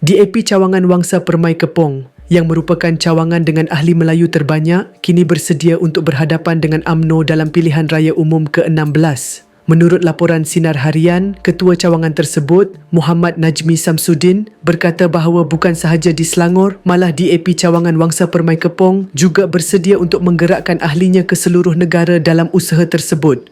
DAP Cawangan Wangsa Permai Kepong yang merupakan cawangan dengan ahli Melayu terbanyak kini bersedia untuk berhadapan dengan AMNO dalam pilihan raya umum ke-16. Menurut laporan Sinar Harian, ketua cawangan tersebut, Muhammad Najmi Samsudin, berkata bahawa bukan sahaja di Selangor, malah DAP Cawangan Wangsa Permai Kepong juga bersedia untuk menggerakkan ahlinya ke seluruh negara dalam usaha tersebut.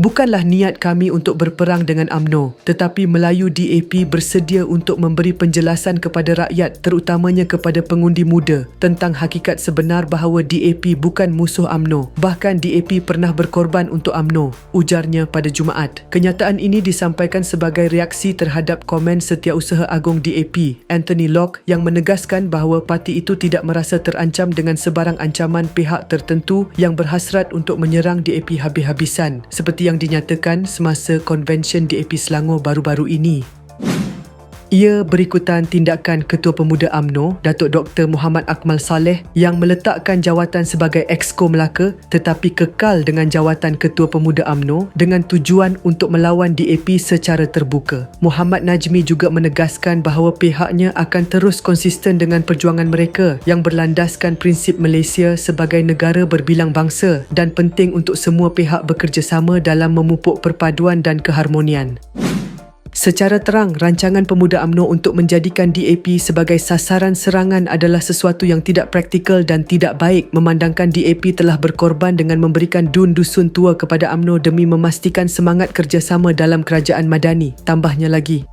Bukanlah niat kami untuk berperang dengan AMNO, tetapi Melayu DAP bersedia untuk memberi penjelasan kepada rakyat terutamanya kepada pengundi muda tentang hakikat sebenar bahawa DAP bukan musuh AMNO. Bahkan DAP pernah berkorban untuk AMNO, ujarnya pada Jumaat. Kenyataan ini disampaikan sebagai reaksi terhadap komen Setiausaha Agong DAP, Anthony Locke yang menegaskan bahawa parti itu tidak merasa terancam dengan sebarang ancaman pihak tertentu yang berhasrat untuk menyerang DAP habis-habisan seperti yang dinyatakan semasa konvensyen DAP Selangor baru-baru ini. Ia berikutan tindakan Ketua Pemuda AMNO, Datuk Dr. Muhammad Akmal Saleh yang meletakkan jawatan sebagai Exco Melaka tetapi kekal dengan jawatan Ketua Pemuda AMNO dengan tujuan untuk melawan DAP secara terbuka. Muhammad Najmi juga menegaskan bahawa pihaknya akan terus konsisten dengan perjuangan mereka yang berlandaskan prinsip Malaysia sebagai negara berbilang bangsa dan penting untuk semua pihak bekerjasama dalam memupuk perpaduan dan keharmonian. Secara terang, rancangan pemuda AMNO untuk menjadikan DAP sebagai sasaran serangan adalah sesuatu yang tidak praktikal dan tidak baik memandangkan DAP telah berkorban dengan memberikan dun dusun tua kepada AMNO demi memastikan semangat kerjasama dalam kerajaan madani. Tambahnya lagi,